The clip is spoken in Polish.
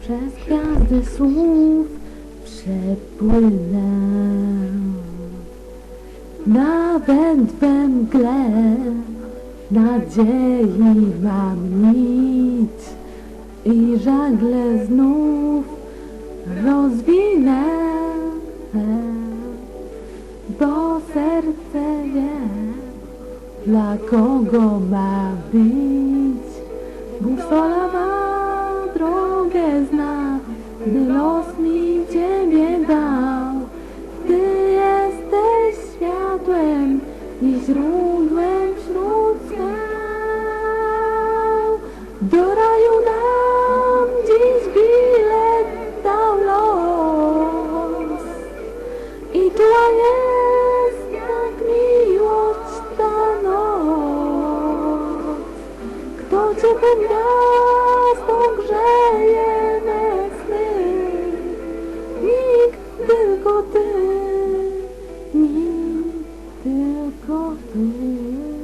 przez gwiazdy słów przepłynę. Nawet we mgle nadziei mam nic i żagle znów rozwinę, bo serce wie, dla kogo ma być. Busola ma drogę zna, gdy los mi ciebie dał. Ty jesteś światłem i źródłem wśród skał. Do raju nam dziś bilet dał los. I tuła jest jak miłość ta noc. Kto cię tym over